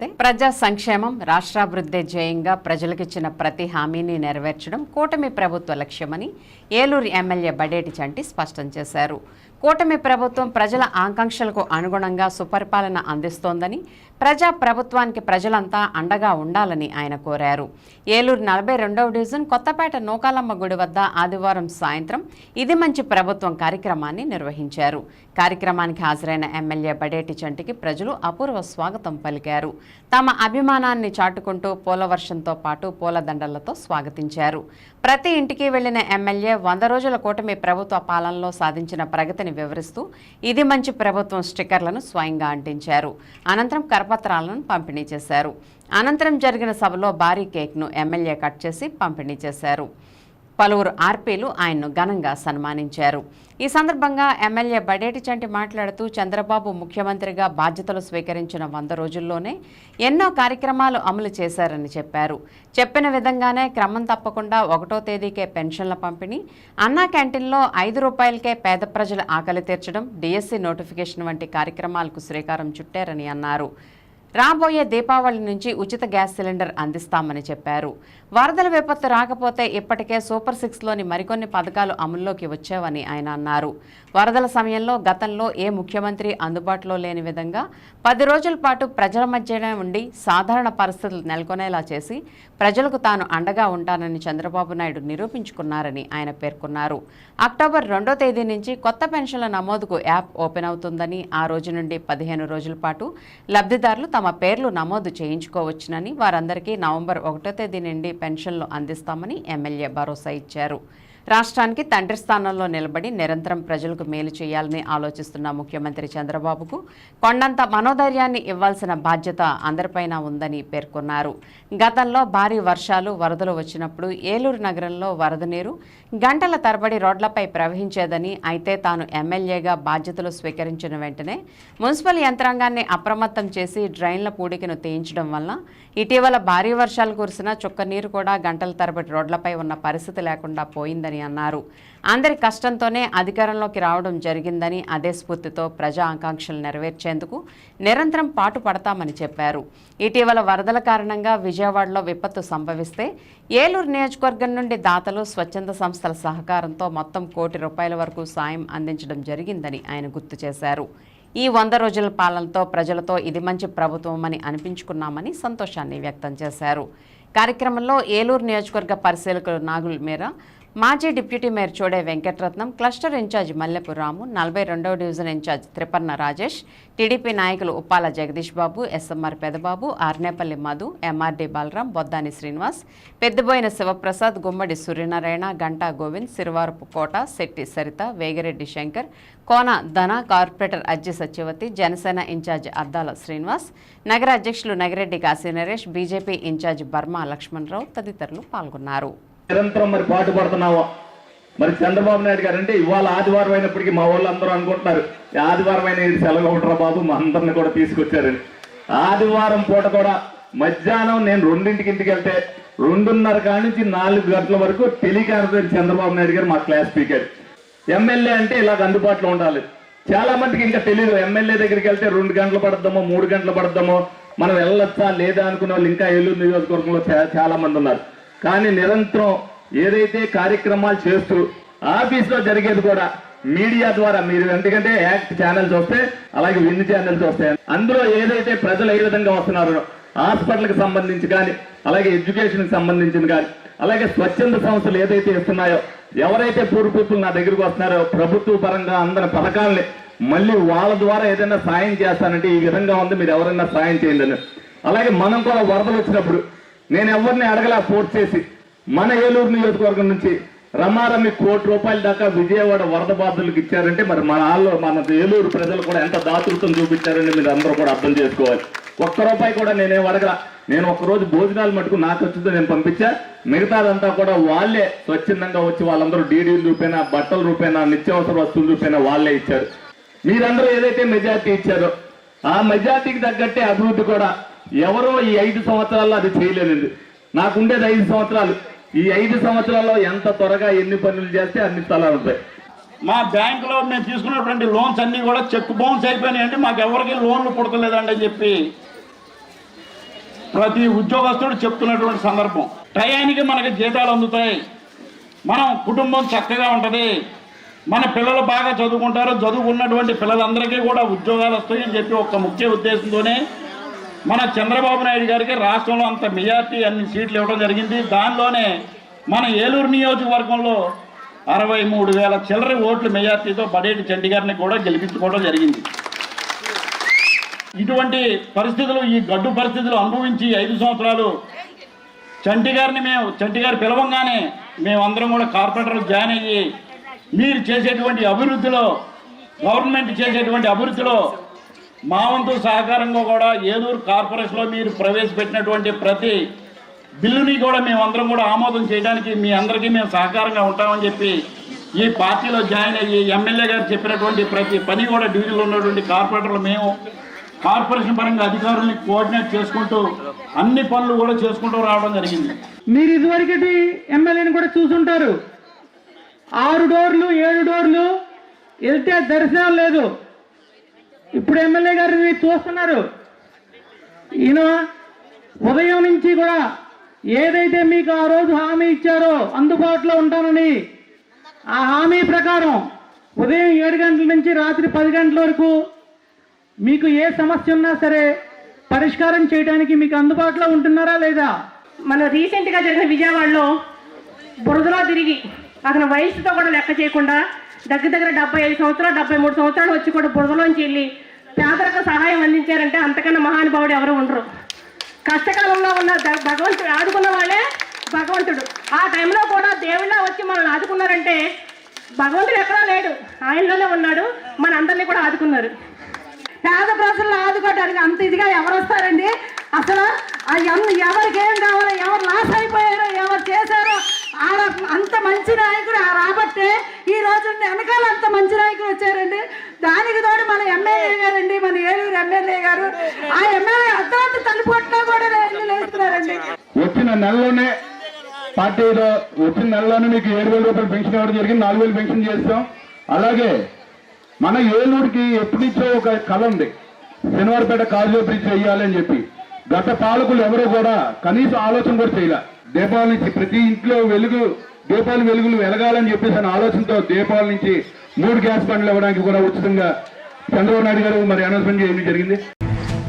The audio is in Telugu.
ప్రజా సంక్షేమం రాష్ట్రాభివృద్ధి ధ్యేయంగా ప్రజలకిచ్చిన ప్రతి హామీని నెరవేర్చడం కూటమి ప్రభుత్వ లక్ష్యమని ఏలూరు ఎమ్మెల్యే బడేటి చంటి స్పష్టం చేశారు. కూటమి ప్రభుత్వం ప్రజల ఆకాంక్షలకు అనుగుణంగా సుపరిపాలన అందిస్తోందని ప్రజా ప్రభుత్వానికి ప్రజలంతా అండగా ఉండాలని ఆయన కోరారు. ఏలూరు నలభై రెండవ డివిజన్ కొత్తపేట నూకాలమ్మ గుడి వద్ద ఆదివారం సాయంత్రం ఇది మంచి ప్రభుత్వం కార్యక్రమాన్ని నిర్వహించారు. కార్యక్రమానికి హాజరైన ఎమ్మెల్యే బడేటి చంటికి ప్రజలు అపూర్వ స్వాగతం పలికారు. తమ అభిమానాన్ని చాటుకుంటూ పూలవర్షంతో పాటు పూలదండలతో స్వాగతించారు. ప్రతి ఇంటికి వెళ్ళిన ఎమ్మెల్యే వంద రోజుల కూటమి ప్రభుత్వ పాలనలో సాధించిన ప్రగతిని వివరిస్తూ ఇది మంచి ప్రభుత్వం స్టిక్కర్లను స్వయంగా అంటించారు. అనంతరం కరపత్రాలను పంపిణీ చేశారు. అనంతరం జరిగిన సభలో భారీ కేక్ను ఎమ్మెల్యే కట్ చేసి పంపిణీ చేశారు. పలువురు ఆర్పీలు ఆయన్ను ఘనంగా సన్మానించారు. ఈ సందర్భంగా ఎమ్మెల్యే బడేటి చంటి మాట్లాడుతూ చంద్రబాబు ముఖ్యమంత్రిగా బాధ్యతలు స్వీకరించిన వంద రోజుల్లోనే ఎన్నో కార్యక్రమాలు అమలు చేశారని చెప్పారు. చెప్పిన విధంగానే క్రమం తప్పకుండా ఒకటో తేదీకే పెన్షన్ల పంపిణీ అన్నా క్యాంటీన్లో ఐదు రూపాయలకే పేద ప్రజల ఆకలి తీర్చడం డిఎస్సి నోటిఫికేషన్ వంటి కార్యక్రమాలకు శ్రీకారం చుట్టారని అన్నారు. రాబోయే దీపావళి నుంచి ఉచిత గ్యాస్ సిలిండర్ అందిస్తామని చెప్పారు. వరదల విపత్తు రాకపోతే ఇప్పటికే సూపర్ సిక్స్లోని మరికొన్ని పథకాలు అమల్లోకి వచ్చావని ఆయన అన్నారు. వరదల సమయంలో గతంలో ఏ ముఖ్యమంత్రి అందుబాటులో లేని విధంగా పది రోజుల పాటు ప్రజల మధ్యనే ఉండి సాధారణ పరిస్థితులు నెలకొనేలా చేసి ప్రజలకు తాను అండగా ఉంటానని చంద్రబాబు నాయుడు నిరూపించుకున్నారని ఆయన పేర్కొన్నారు. అక్టోబర్ రెండో తేదీ నుంచి కొత్త పెన్షన్ల నమోదుకు యాప్ ఓపెన్ అవుతుందని ఆ రోజు నుండి పదిహేను రోజుల పాటు లబ్ధిదారులు తమ పేర్లు నమోదు చేయించుకోవచ్చునని వారందరికీ నవంబర్ ఒకటో తేదీ నుండి పెన్షన్లు అందిస్తామని ఎమ్మెల్యే భరోసా ఇచ్చారు. రాష్ట్రానికి తండ్రి స్థానంలో నిలబడి నిరంతరం ప్రజలకు మేలు చేయాలని ఆలోచిస్తున్న ముఖ్యమంత్రి చంద్రబాబుకు కొండంత మనోధైర్యాన్ని ఇవ్వాల్సిన బాధ్యత అందరిపైన ఉందని పేర్కొన్నారు. గతంలో భారీ వర్షాలు వరదలు వచ్చినప్పుడు ఏలూరు నగరంలో వరద నీరు గంటల తరబడి రోడ్లపై ప్రవహించేదని అయితే తాను ఎమ్మెల్యేగా బాధ్యతలు స్వీకరించిన వెంటనే మున్సిపల్ యంత్రాంగాన్ని అప్రమత్తం చేసి డ్రైన్ల పూడికను తీయించడం వల్ల ఇటీవల భారీ వర్షాలు కురిసిన చుక్క నీరు కూడా గంటల తరబడి రోడ్లపై ఉన్న పరిస్థితి లేకుండా పోయిందని అన్నారు. అందరి కష్టంతోనే అధికారంలోకి రావడం జరిగిందని అదే స్ఫూర్తితో ప్రజా ఆకాంక్షలు నెరవేర్చేందుకు నిరంతరం పాటు పడతామని చెప్పారు. ఇటీవల వరదల కారణంగా విజయవాడలో విపత్తు సంభవిస్తే ఏలూరు నియోజకవర్గం నుండి దాతలు స్వచ్ఛంద సంస్థల సహకారంతో మొత్తం కోటి రూపాయల వరకు సాయం అందించడం జరిగిందని ఆయన గుర్తు చేశారు. ఈ వంద రోజుల పాలనతో ప్రజలతో ఇది మంచి ప్రభుత్వం అని అనిపించుకున్నామని సంతోషాన్ని వ్యక్తం చేశారు. కార్యక్రమంలో ఏలూరు నియోజకవర్గ పరిశీలకులు నాగుల్ మీరా మాజీ deputy mayor Chode Venkataratnam cluster in charge Mallepu Ramu నలభై రెండవ division in charge Triparna Rajesh TDP నాయకులు Uppala Jagadish Babu SMR Pedababu Arnepalli Madhu MRD Balaram Boddani Srinivas Peddaboina Sivaprasad Gummadi Suryanarayana Ganta Govind Sirivarapu Kota Setty Saritha Vegireddy Shankar Kona Dhana corporator Ajji Satyavathi Janasena in charge Addala Srinivas నగర అధ్యక్షులు నగిరెడ్డి కాశీ నరేష్ బీజేపీ ఇన్ఛార్జ్ బర్మా లక్ష్మణరావు తదితరులు పాల్గొన్నారు. నిరంతరం మరి పాటు పడుతున్నాము. మరి చంద్రబాబు నాయుడు గారు అంటే ఇవాళ ఆదివారం అయినప్పటికీ మా వాళ్ళు అందరూ అనుకుంటున్నారు ఆదివారం అయిన ఇది సెలవు ఒకటరా బాబు? మా అందరిని కూడా తీసుకొచ్చారని ఆదివారం పూట కూడా మధ్యాహ్నం నేను రెండింటికి ఇంటికి వెళ్తే రెండున్నర కాడి నుంచి నాలుగు గంటల వరకు టెలికాన్ఫరెన్స్ చంద్రబాబు నాయుడు గారు మా క్లాస్ స్పీకర్. ఎమ్మెల్యే అంటే ఇలాగ అందుబాటులో ఉండాలి. చాలా మందికి ఇంకా తెలియదు ఎమ్మెల్యే దగ్గరికి వెళ్తే రెండు గంటలు పడద్దామో మూడు గంటలు పడద్దామో మనం వెళ్ళొచ్చా లేదా అనుకునే వాళ్ళు ఇంకా ఏలూరు నియోజకవర్గంలో చాలా మంది ఉన్నారు. కానీ నిరంతరం ఏదైతే కార్యక్రమాలు చేస్తూ ఆఫీస్లో జరిగేది కూడా మీడియా ద్వారా మీరు ఎందుకంటే యాక్ట్ ఛానల్స్ వస్తే అలాగే విన్ ఛానల్స్ వస్తాయి అందులో ఏదైతే ప్రజలు ఏ విధంగా వస్తున్నారో హాస్పిటల్కి సంబంధించి కానీ అలాగే ఎడ్యుకేషన్ సంబంధించిన సంబంధించింది కానీ అలాగే స్వచ్ఛంద సంస్థలు ఏదైతే ఇస్తున్నాయో ఎవరైతే పూర్ పీపుల్ నా దగ్గరికి వస్తున్నారో ప్రభుత్వ పరంగా అందరి పథకాలని మళ్ళీ వాళ్ళ ద్వారా ఏదైనా సాయం చేస్తానంటే ఈ విధంగా ఉంది మీరు ఎవరైనా సాయం చేయండి అలాగే మనం కూడా వరదలు వచ్చినప్పుడు నేను ఎవరిని అడగలా ఫోర్స్ చేసి? మన ఏలూరు నియోజకవర్గం నుంచి రమారమి కోటి రూపాయల దాకా విజయవాడ వరద బాధితులకు ఇచ్చారంటే మరి మన వాళ్ళు మన ఏలూరు ప్రజలు కూడా ఎంత దాతృత్వం చూపించారని మీరు అందరూ కూడా అర్థం చేసుకోవాలి. ఒక్క రూపాయి కూడా నేనేం అడగల. నేను ఒక్క రోజు భోజనాలు మటుకు నాకు వచ్చిందో నేను పంపించా. మిగతాదంతా కూడా వాళ్ళే స్వచ్ఛందంగా వచ్చి వాళ్ళందరూ డీడీల రూపేనా బట్టల రూపేనా నిత్యావసర వస్తువుల రూపేనా వాళ్ళే ఇచ్చారు. మీరందరూ ఏదైతే మెజార్టీ ఇచ్చారో ఆ మెజార్టీకి తగ్గట్టే అభివృద్ధి కూడా ఎవరో ఈ ఐదు సంవత్సరాల్లో అది చేయలేనిది నాకుండేది ఐదు సంవత్సరాలు. ఈ ఐదు సంవత్సరాల్లో ఎంత త్వరగా ఎన్ని పనులు చేస్తే అన్ని స్థలాలు ఉంటాయి. మా బ్యాంకులో మేము తీసుకున్నటువంటి లోన్స్ అన్నీ కూడా చెక్ బౌన్స్ అయిపోయినాయండి. మాకు ఎవరికి లోన్లు పుడతలేదండి అని చెప్పి ప్రతి ఉద్యోగస్తుడు చెప్తున్నటువంటి సందర్భం. టయానికి మనకి జీతాలు అందుతాయి. మనం కుటుంబం చక్కగా ఉంటుంది. మన పిల్లలు బాగా చదువుకుంటారు. చదువుకున్నటువంటి పిల్లలందరికీ కూడా ఉద్యోగాలు వస్తాయని చెప్పి ఒక ముఖ్య ఉద్దేశంతోనే మన చంద్రబాబు నాయుడు గారికి రాష్ట్రంలో అంత మెజార్టీ అన్ని సీట్లు ఇవ్వడం జరిగింది. దానిలోనే మన ఏలూరు నియోజకవర్గంలో అరవై మూడు వేల చిల్లర ఓట్ల మెజార్టీతో బడేటి చంటి గారిని కూడా గెలిపించుకోవడం జరిగింది. ఇటువంటి పరిస్థితులు ఈ గడ్డు పరిస్థితులు అనుభవించి ఐదు సంవత్సరాలు చంటి గారిని మేము చంటి గారు పిలవంగానే మేమందరం కూడా కార్పొరేటర్లు జాయిన్ అయ్యి మీరు చేసేటువంటి అభివృద్ధిలో గవర్నమెంట్ చేసేటువంటి అభివృద్ధిలో మా వంతు సహకారంగా కూడా ఏలూరు కార్పొరేషన్లో మీరు ప్రవేశపెట్టినటువంటి ప్రతి బిల్లుని కూడా మేమందరం కూడా ఆమోదం చేయడానికి మీ అందరికీ మేము సహకారంగా ఉంటామని చెప్పి ఈ పార్టీలో జాయిన్ అయ్యి ఎమ్మెల్యే గారు చెప్పినటువంటి ప్రతి పని కూడా డ్యూటీలో ఉన్నటువంటి కార్పొరేటర్లు మేము కార్పొరేషన్ పరంగా అధికారుల్ని కోఆర్డినేట్ చేసుకుంటూ అన్ని పనులు కూడా చేసుకుంటూ రావడం జరిగింది. మీరు ఇదివరకటి ఎమ్మెల్యేని కూడా చూసుంటారు. ఆరు డోర్లు ఏడు డోర్లు వెళ్తే దర్శనం లేదు. ఇప్పుడు ఎమ్మెల్యే గారు చూస్తున్నారు. ఈయన ఉదయం నుంచి కూడా ఏదైతే మీకు ఆ రోజు హామీ ఇచ్చారో అందుబాటులో ఉంటానని ఆ హామీ ప్రకారం ఉదయం ఏడు గంటల నుంచి రాత్రి పది గంటల వరకు మీకు ఏ సమస్య ఉన్నా సరే పరిష్కారం చేయడానికి మీకు అందుబాటులో ఉంటున్నారా లేదా? మన రీసెంట్గా జరిగిన విజయవాడలో బురదలో తిరిగి అతని వయసుతో కూడా లెక్క చేయకుండా దగ్గర దగ్గర డెబ్బై ఐదు సంవత్సరాలు డెబ్బై మూడు సంవత్సరాలు వచ్చి కూడా బురదలోంచి వెళ్ళి పేదలకు సహాయం అందించారంటే అంతకన్నా మహానుభావుడు ఎవరు ఉండరు. కష్టకాలంలో ఉన్న ద- భగవంతుడు ఆదుకున్న వాళ్ళే భగవంతుడు. ఆ టైంలో కూడా దేవుళ్ళ వచ్చి మనల్ని ఆదుకున్నారంటే భగవంతుడు ఎక్కడా లేడు. ఆయనలోనే ఉన్నాడు. మన అందరినీ కూడా ఆదుకున్నారు. పేద ప్రజలను ఆదుకోవడానికి అంత ఇదిగా ఎవరు వస్తారండి? అసలు ఆ ఎం- ఎవరికి ఏం కావాలో ఎవరు లాస్ అయిపోయారో ఎవరు చేశారో ఆడ అంత మంచి నాయకుడు ఆ రాబట్టే ఈ రోజు వెనకాల అంత మంచి నాయకులు వచ్చారండి. దానికి తోడు మన ఎమ్మెల్యే గారండి మన ఏలూరు ఎమ్మెల్యే గారు. ఆ ఎమ్మెల్యే అర్ధరాత్రి తల్లిపోట్లా కూడా లేస్తున్నారండి? వచ్చిన నెలలోనే పార్టీలో వచ్చిన నెలలోనే మీకు ఏడు వేల రూపాయలు పెన్షన్ ఇవ్వడం జరిగింది నాలుగు వేలు పెన్షన్ చేస్తాం. అలాగే మన ఏలూరుకి ఎప్పటి ఒక కళ ఉంది. శనివారపేట కాలువ బ్రిడ్జ్ వేయాలని చెప్పి. గత పాలకులు ఎవరూ కూడా కనీస ఆలోచన కూడా చేయలే. దీపావళి నుంచి ప్రతి ఇంట్లో వెలుగు దీపావళి వెలుగులు వెలగాలని చెప్పేసి అనే ఆలోచనతో దీపావళి నుంచి మూడు గ్యాస్ బండ్లు ఇవ్వడానికి కూడా ఉచితంగా చంద్రబాబు నాయుడు గారు మరి అనౌన్స్మెంట్ చేయడం జరిగింది.